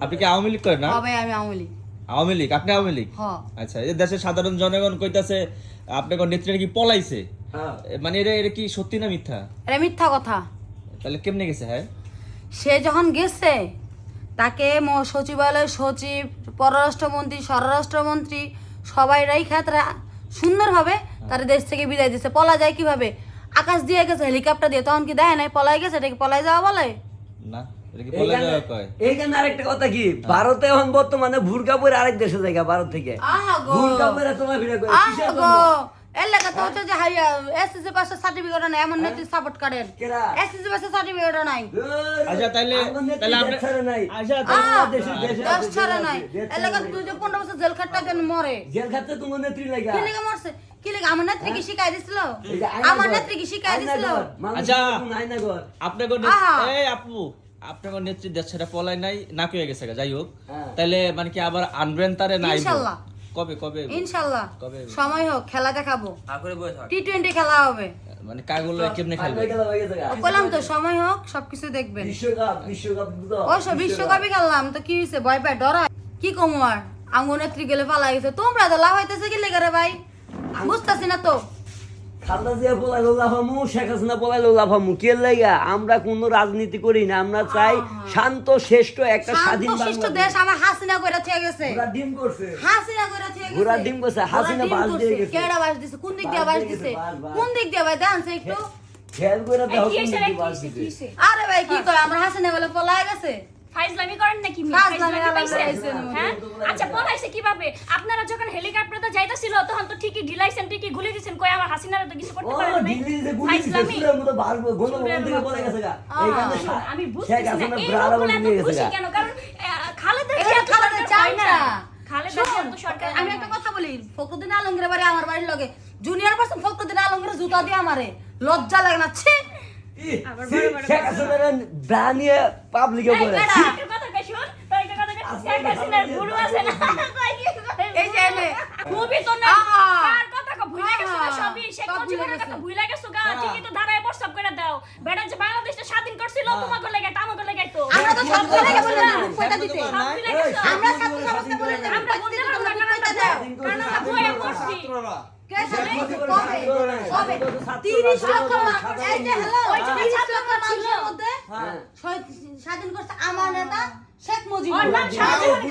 আপনি কি আওয়ামী লীগ করেন না? ভাই আমি আওয়ামী লীগ। আওয়ামী লীগ আপনি আওয়ামী লীগ? আচ্ছা এই দেশের সাধারণ জনগণ কইতাছে আপনার নেত্রী নাকি পলাইছে? হ্যাঁ। মানে এটা এটা কি সত্যি না মিথ্যা? এটা মিথ্যা কথা। তাহলে কেমনে গেছে হ্যাঁ? সে যখন গেছে তাকে ম- সচিবালয় সচিব পররাষ্ট্রমন্ত্রী স্বরাষ্ট্রমন্ত্রী সবাই রাইখা তারা সুন্দরভাবে তারা দেশ থেকে বিদায় দিচ্ছে পলা যায় কীভাবে? আকাশ দিয়ে গেছে হেলিকপ্টার দিয়ে। তখন কি দেয় নাই? পলাই গেছে? এটা কি পলাই যাওয়া বলে? না। এইখানে আরেকটা কথা কি? ভারতে এখন বর্তমানে ভুরকা পরে আরেক দেশে জায়গা ভারত থেকে। ভুরকা পরে তোমার ভিড়ে করে আহা কিসের গো জন্য? এলাকা তো হচ্ছে যে হাইয়া এসএসসি পাশে সার্টিফিকেট নাই এমন নেত্রী সাপোর্ট করেন। এসএসসি পাশে সার্টিফিকেট নাই। আচ্ছা, তাইলে- আমার নেত্রী তাইলে আপনি- দেশ ছাড়ে নাই। আচ্ছা, আমার দেশে- দেশে দশ ছাড়া নাই। আছে, দেশ ছাড়া এলাকা তুই যে পনেরো বছর জেল খাটটা কেন মরে। জেল খাটতে তোমার নেত্রী লাগা কি লেগে মরছে? কি লেগে আমার নেত্রী কি শিখাই দিছিল? এই যে আয়নাঘর, আমার নেত্রী কি শিখাই দিছিল? আচ্ছা। এই আপু আপনার নেত্রী দেশ ছেড়ে পলাই নাই না হয়ে গেছে যাই হোক। হ্যাঁ। তাইলে মানে কি আবার আনবেন তারে? নাই ইনশাল্লাহ। কবে কবে? ইনশাল্লাহ। কবে? সময় হোক খেলা দেখাবো। আগরে বয়ে থাক। টি টোয়েন্টি খেলা হবে। মানে কাগুলো কেমনে খেলবে? বললাম তো সময় হোক সবকিছু দেখবেন। বিশ্বকাপ বিশ্বকাপ ও সব বিশ্বকাপই খেললাম তো কি হয়েছে ভয় পায় ডরায়। কি কমু আর? আঙ্গু নেত্রী গেলে পালা গেছে তোমরা তো লাভ হইতেছে কি লেগে রে ভাই? বুঝতেছি না তো। খালদা জিয়া বলাইলো লাফামু শেখ হাসিনা বলাইলো লাফামু কে আমরা কোনো রাজনীতি করি না আমরা চাই শান্ত শ্রেষ্ঠ একটা স্বাধীন বাংলাদেশ। দেশ আমার হাসিনা করে থেকে গেছে। ডিম করছে। হাসিনা করে থেকে গেছে। ডিম করছে, হাসিনা বাস দিয়ে গেছে। কেডা বাস দিছে? কোন দিক দিয়ে বাস দিছে। কোন দিক দিয়ে ভাই একটু। খেয়াল করে কোন রে, বাস দিছে। আরে ভাই কি কয়? আমরা হাসিনা বলে পলায় গেছে? ফাইজলামি করেন নাকি মিয়া? ফাইজলামি ফাইজলামি আলাদা পাইছেন? পাইছেন আমাদের। আচ্ছা পলাইছে কীভাবে? আপনারা যখন হেলিকপ্টারে যাইতাছিল তখন তো ঠিকই ঢিলাইছেন ঠিকই গুলি দিছেন। কই আমার হাসিনারে তো কিছু করতে পারেন নাই? দিল্লি যে গুলি দিছে ফাইজলামি। সুরের মতো বার গণ চুরের থেকে মতো। বলে গেছে গা। আহ, এইখানে শা- আমি শেখ না। এই লোকগুলো এত খুশি কেন? কারণ খালেদা জিয়া খালেদা চাই না। না। খালেদা জিয়া তো সরকার আমি একটা কথা বলি ফখরুদ্দিন আলমগীরের বাড়ি আমার বাড়ির লগে। জুনিয়র পার্সন ফখরুদ্দিন আলমগীর জুতা দিয়ে আমারে লজ্জা লাগে না। ছি ই, আবার সি, বড় বড় শেখ কথা। হাসিনার ব্রা নিয়ে পাবলিকে বলে। স্বাধীন করছিল, তোমাকে লেগে, তামাকে লেগে তো। আমরা তো সব ভুলে বলে না, দিতে। আমরা শহীদ- স্বাধীন করছে আমার নেতা শেখ মুজিব ওর নাম শাহজাহান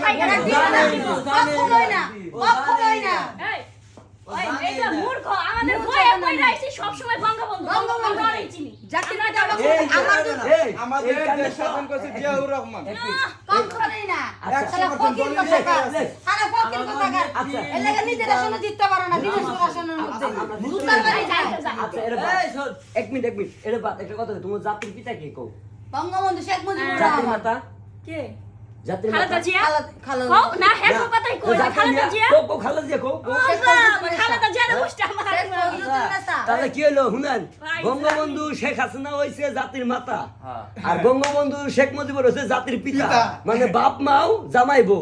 আমাদের দেশ স্বাধীন করেছে জিয়াউর রহমান না। আচ্ছা, ফকির। ফকির। আচ্ছা। এর লাগা নিজের জিততে পারে না, মধ্যে। বাড়ি যায়। আচ্ছা এটা এক মিনিট এক মিনিট এটা বাদ একটা কথা তোমার জাতির পিতা কে কও বঙ্গবন্ধু শেখ মুজিবুর জাতির রহমান। মাতা কে? জাতির খালেদা জিয়া? খালেদ- খালেদ- কও, না, কথাই কও। খালেদা জিয়া? কও, কও, খালেদা জিয়া কও, কও। শেখ আল্লাহ, মুজিবুর নেতা। খালেদা জিয়ারে মুষ্টা মার। শেখ তাহলে কি হলো শুনেন বঙ্গবন্ধু শেখ হাসিনা হয়েছে জাতির মাতা হ্যাঁ। আর বঙ্গবন্ধু শেখ মুজিবুর হয়েছে জাতির পিতা মানে বাপ মাও জামাই বউ